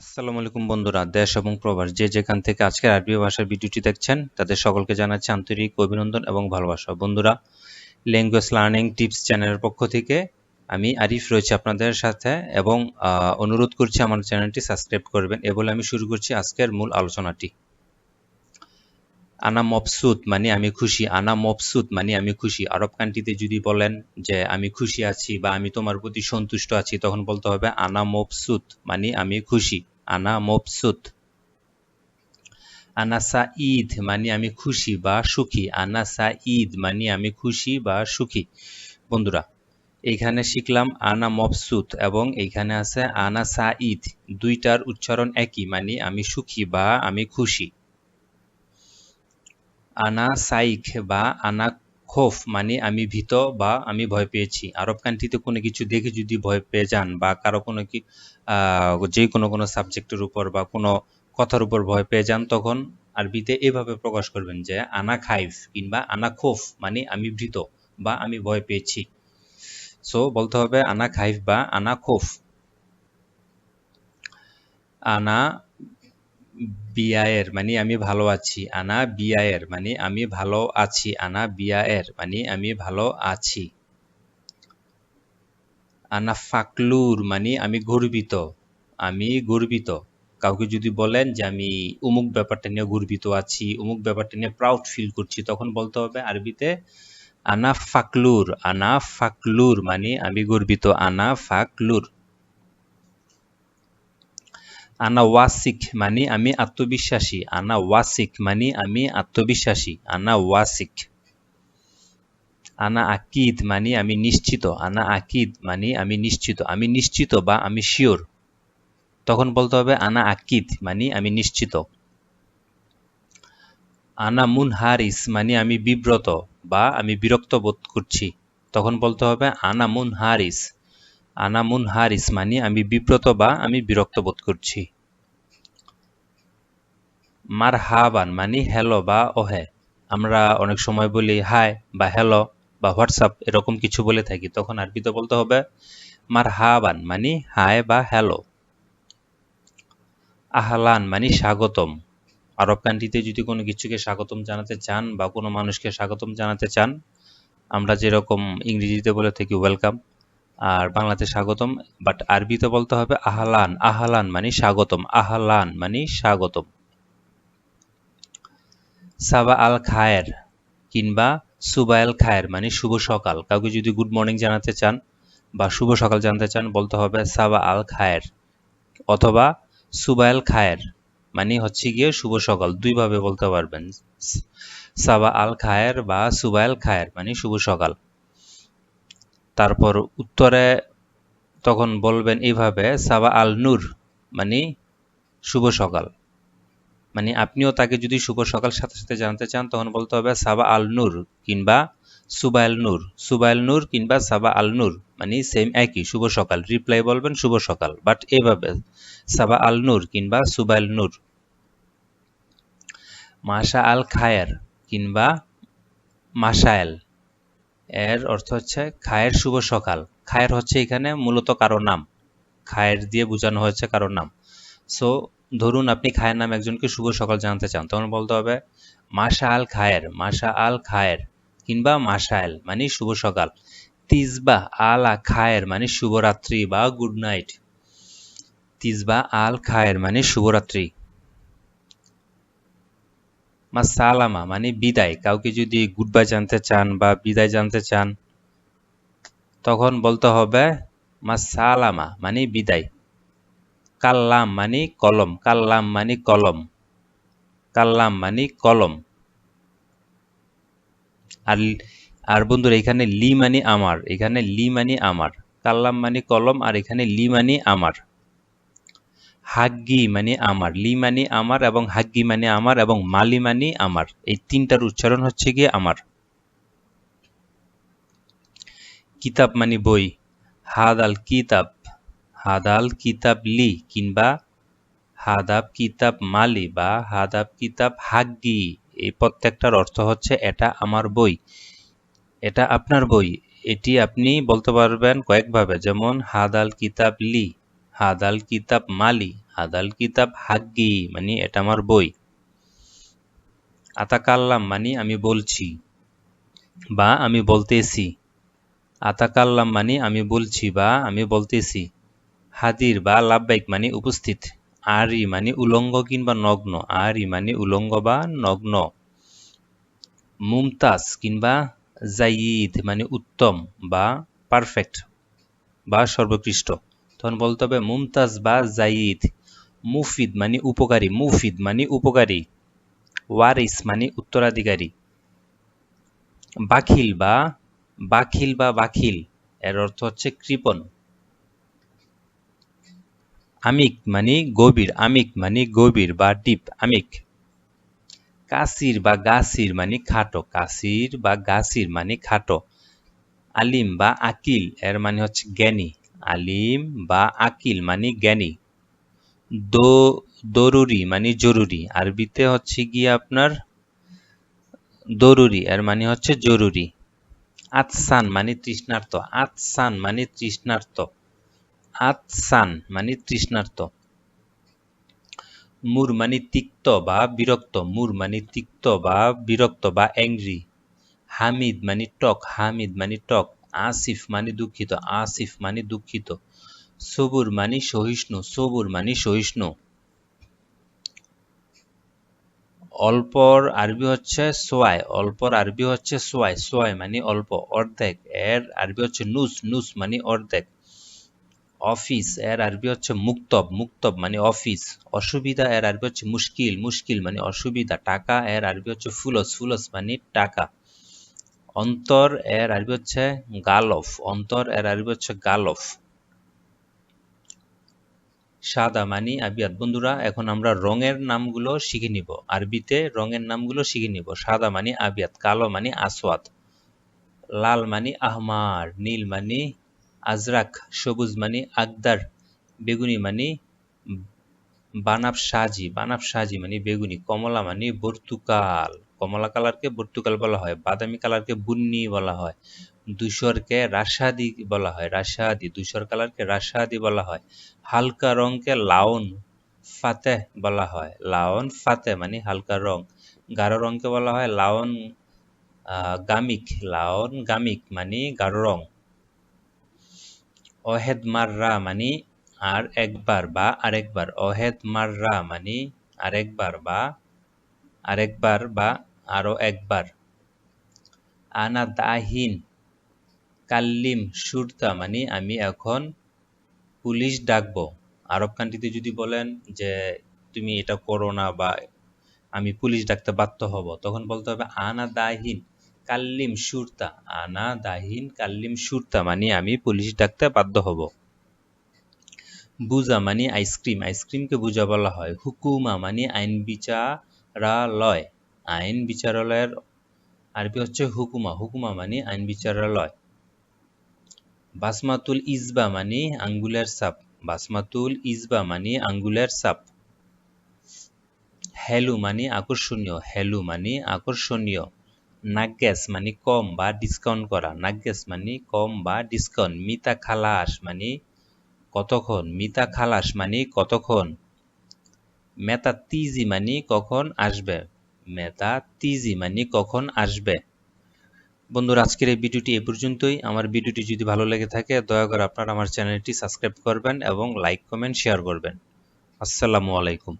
আসসালামু আলাইকুম বন্ধুরা, দেশ এবং প্রবাস যে যেখান থেকে আজকের আরবি ভাষার ভিডিওটি দেখছেন, তাদের সকলকে জানাচ্ছি আন্তরিক অভিনন্দন এবং ভালোবাসা। বন্ধুরা ল্যাঙ্গুয়েজ লার্নিং টিপস চ্যানেলের পক্ষ থেকে আমি আরিফ রয়েছি আপনাদের সাথে এবং অনুরোধ করছি আমার চ্যানেলটি সাবস্ক্রাইব করবেন। এ বলে আমি শুরু করছি আজকের মূল আলোচনাটি। আনা মবসুত মানে আমি খুশি আনা মবসুত মানে আমি খুশি আরব কান্ট্রিতে যদি বলেন যে আমি খুশি আছি বা আমি তোমার প্রতি সন্তুষ্ট আছি তখন বলতে হবে আনা মবসুত মানে আমি খুশি আনা মবসুত আনা সা ঈদ মানে আমি খুশি বা সুখী আনা সা ঈদ মানে আমি খুশি বা সুখী বন্ধুরা, এইখানে শিখলাম আনা মবসুত এবং এইখানে আছে আনা সা ঈদ দুইটার উচ্চারণ একই মানে আমি সুখী বা আমি খুশি আনা সাইক বা আনা খোফ মানে আমি ভীত বা আমি ভয় পেয়েছি। আরব কান্ট্রিতে কোনো কিছু দেখে যদি ভয় পেয়ে যান বা কারও কোনো কি যে কোনো কোনো সাবজেক্টের উপর বা কোনো কথার উপর ভয় পেয়ে যান, তখন আরবিতে এভাবে প্রকাশ করবেন যে আনা খাইফ কিংবা আনা খোফ মানে আমি ভীত বা আমি ভয় পেয়েছি। সো বলতে হবে আনা খাইফ বা আনা খোফ আনা বিয়ায়ের মানে আমি ভালো আছি। আনা বিয়ায়ের মানে আমি ভালো আছি। আনা বিয়ায়ের মানে আমি ভালো আছি। আনা ফাকলুর মানে আমি গর্বিত। আমি গর্বিত। কাউকে যদি বলেন যে আমি অমুক ব্যাপারটা নিয়ে গর্বিত আছি, অমুক ব্যাপারটা নিয়ে প্রাউড ফিল করছি, তখন বলতে হবে আরবিতে, আনা ফাকলুর আনা ফাকলুর মানে আমি গর্বিত। আনা ফাকলুর। আনা ওয়াসিক মানে আমি আত্মবিশ্বাসী আনা ওয়াসিক মানে আমি আত্মবিশ্বাসী আনা ওয়াসিক আনা আকিদ মানে আমি নিশ্চিত আনা আকিদ মানে আমি নিশ্চিত আমি নিশ্চিত বা আমি শিওর তখন বলতে হবে আনা আকিদ মানে আমি নিশ্চিত আনা মুন হারিস মানে আমি বিব্রত বা আমি বিরক্ত বোধ করছি তখন বলতে হবে আনা মুন হারিস আনা মুন হারিস মানে আমি বিব্রত বা আমি বিরক্ত বোধ করছি। মার হাবান মানে হ্যালো বা ওহে। আমরা অনেক সময় বলি হাই বা হ্যালো বা হোয়াটসঅ্যাপ এরকম কিছু বলে থাকি। তখন আরবিতে বলতে হবে মার হাবান মানে হাই বা হ্যালো আহলান মানে স্বাগতম। আরব কান্ট্রিতে যদি কোনো কিছুকে স্বাগতম জানাতে চান বা কোনো মানুষকে স্বাগতম জানাতে চান, আমরা যেরকম ইংরেজিতে বলে থাকি ওয়েলকাম আর বাংলাতে স্বাগতম বাট আরবিতে বলতে হবে আহলান আহলান মানে স্বাগতম, আহলান মানে স্বাগতম। সাবা আল খায়ের কিংবা সুবাইল খায়ের মানে শুভ সকাল। কাউকে যদি গুড মর্নিং জানাতে চান বা শুভ সকাল জানতে চান, বলতে হবে সাবা আল খায়ের অথবা সুবাইল খায়ের মানে হচ্ছে গিয়ে শুভ সকাল, দুইভাবে বলতে পারবেন। সাবা আল খায়ের বা সুবাইল খায়ের মানে শুভ সকাল। তারপর উত্তরে তখন বলবেন এইভাবে, সাবা আল নূর মানে শুভ সকাল। মানে আপনিও তাকে যদি শুভ সকাল সাথে সাথে জানতে চান, তখন বলতে হবে সাবা আল নূর কিংবা সুবাইল নূর। সুবাইল নূর কিংবা সাবা আল নূর মানে সেম একই, শুভ সকাল। রিপ্লাই বলবেন, শুভ সকাল। বাট এভাবে, সাবা আল নূর কিংবা সুবাইল নূর। মাসা আল খায়ের কিংবা মাসায়েল এর অর্থ হচ্ছে খায়ের শুভ সকাল। খায়ের হচ্ছে এখানে মূলত কারও নাম। খায়ের দিয়ে বোঝানো হয়েছে কারও নাম। সো ধরুন আপনি খায়ের নাম একজনকে শুভ সকাল জানতে চান, তখন বলতে হবে মাসা আল খায়ের মাসা আল খায়ের কিংবা মাসায়েল মানে শুভ সকাল। তিজবা আলা খায়ের মানে শুভরাত্রি বা গুড নাইট। তিজবা আল খায়ের মানে শুভরাত্রি। মাসালামা মানে বিদায়। কাউকে যদি গুড বাই জানতে চান বা বিদায় জানতে চান, তখন বলতে হবে মাসালামা মানে বিদায়। কাল্লাম মানে কলম, কাল্লাম মানে কলম, কাল্লাম মানে কলম। আর আর বন্ধুরা, এখানে লি মানে আমার, এখানে লি মানে আমার, কাল্লাম মানে কলম, আর এখানে লি মানে আমার। হাগ্গি মানে আমার, লি মানে আমার এবং হাগ্গি মানে আমার এবং মালি মানে আমার। এই তিনটার উচ্চারণ হচ্ছে গিয়ে আমার। কিতাব মানে বই। হাদাল কিতাব হাদাল কিতাব লি কিংবা হাদাব কিতাব মালি বা হাদাব কিতাব হাগ্গি। এই প্রত্যেকটার অর্থ হচ্ছে এটা আমার বই, এটা আপনার বই। এটি আপনি বলতে পারবেন কয়েকভাবে, যেমন হাদাল কিতাব লি। হাদাল কিতাব মালি, হাদাল কিতাব হাগ্গি মানে এটা আমার বই। আতাকাল্লাম মানে আমি বলছি, বা আমি বলতেছি। আতাকাল্লাম মানে আমি বলছি, বা আমি বলতেছি। হাদির বা লাভবাইক মানে উপস্থিত। আরি মানে উলঙ্গ কিংবা নগ্ন। আরি মানে উলঙ্গ বা নগ্ন। মুমতাজ কিংবা জাইদ মানে উত্তম বা পারফেক্ট বা সর্বোৎকৃষ্ট। তখন বলতে হবে মুমতাজ বা জাইদ। মুফিদ মানে উপকারী, মুফিদ মানে উপকারী। ওয়ারিস মানে উত্তরাধিকারী। বাখিল বা বাখিল বা বাখিল, এর অর্থ হচ্ছে কৃপণ। আমিক মানে গভীর, আমিক মানে গভীর বা ডিপ আমিক। কাসির বা গাসির মানে খাটো, কাসির বা গাসির মানে খাটো। আলিম বা আকিল, এর মানে হচ্ছে জ্ঞানী। আলিম বা আকিল মানে জ্ঞানী। দো, দরুরি মানে জরুরি। আরবিতে হচ্ছে গিয়ে আপনার দরুরি, এর মানে হচ্ছে জরুরি। আতসান মানে তৃষ্ণার্ত। আতসান মানে তৃষ্ণার্ত। আতসান মানে তৃষ্ণার্ত। মুর মানে তিক্ত বা বিরক্ত। মুর মানে তিক্ত বা বিরক্ত বা অ্যাংরি। হামিদ মানে টক। হামিদ মানে টক। আসিফ মানে দুঃখিত, আসিফ মানে দুঃখিত। সবুর মানে সহিষ্ণু, সবুর মানে সহিষ্ণু। অল্পর আরবি হচ্ছে সোয়াই, অল্পর আরবি হচ্ছে সোয়াই সোয়াই মানে অল্প, অর্ধেক। এর আরবি হচ্ছে নুস নুস মানে অর্ধেক। অফিস, এর আরবি হচ্ছে মুক্তব মুক্তব মানে অফিস। অসুবিধা, এর আরবি হচ্ছে মুশকিল মুশকিল মানে অসুবিধা। টাকা, এর আরবি হচ্ছে ফুলস ফুলস মানে টাকা। অন্তর এর আরবি হচ্ছে গালফ, অন্তর এর আরবি হচ্ছে গালফ। সাদা মানি, আবিয়াত। বন্ধুরা, এখন আমরা রঙের নামগুলো শিখে নিব। আরবিতে রঙের নামগুলো শিখে নিব। সাদা মানি, আবিয়াত। কালো মানি আসওয়াদ লাল মানি, আহমার। নীল মানি, আজরাক। সবুজ মানি, আকদার। বেগুনি মানি বানাব সাজি বানাব সাজি মানে বেগুনি। কমলা মানে বর্তুকাল। কমলা কালারকে বর্তুকাল বলা হয়, বাদামি কালারকে বুন্নি বলা হয় দুশরকে রাসাদি বলা হয়, রাসাদি দুশর কালারকে রাসাদি বলা হয়, হালকা রংকে লাউন ফাতে বলা হয় লাউন ফাতে মানে হালকা রং, গাঢ় রংকে বলা হয় লাউন গামিক লাউন গামিক মানে গাঢ় রং। অহেদ মাররা মানে আর একবার বা আরেকবার, অহেদ মাররা মানে আরেকবার বা আরেকবার বা আরও একবার। আনা দাহিন কাল্লিম সুরতা মানে আমি এখন পুলিশ ডাকবো। আরব কান্ট্রিতে যদি বলেন যে, তুমি এটা করো না বা আমি পুলিশ ডাকতে বাধ্য হব তখন বলতে হবে আনা দাহিন কাল্লিম সুরতা। আনা দাহিন কাল্লিম সুরতা মানে আমি পুলিশ ডাকতে বাধ্য হব। বুজা মানে আইসক্রিম। আইসক্রিমকে বুজা বলা হয়। হুকুমা মানে আইন বিচারালয়। আইন বিচারালয়ের আরবি হচ্ছে হুকুমা। হুকুমা মানে আইন বিচারালয়। বাসমাতুল ইজবা মানে আঙ্গুলের সাপ বাসমাতুল ইজবা মানে আঙ্গুলের সাপ হেলু মানে আকর্ষণীয়। হেলু মানে আকর্ষণীয়। নাগ্গেস মানে কম বা ডিসকাউন্ট করা। নাগ্গেস মানে কম বা ডিসকাউন্ট মিতা খালাস মানে কতক্ষণ? মিতা খালাস মানে কতক্ষণ? মেতা তিজি মানে কখন আসবে? মেতা তিজি মানে কখন আসবে? বন্ধুরা, আজকের এই ভিডিওটি এ পর্যন্তই। আমার ভিডিওটি যদি ভালো লেগে থাকে, দয়া করে আপনারা আমার চ্যানেলটি সাবস্ক্রাইব করবেন এবং লাইক, কমেন্ট, শেয়ার করবেন। আসসালামু আলাইকুম।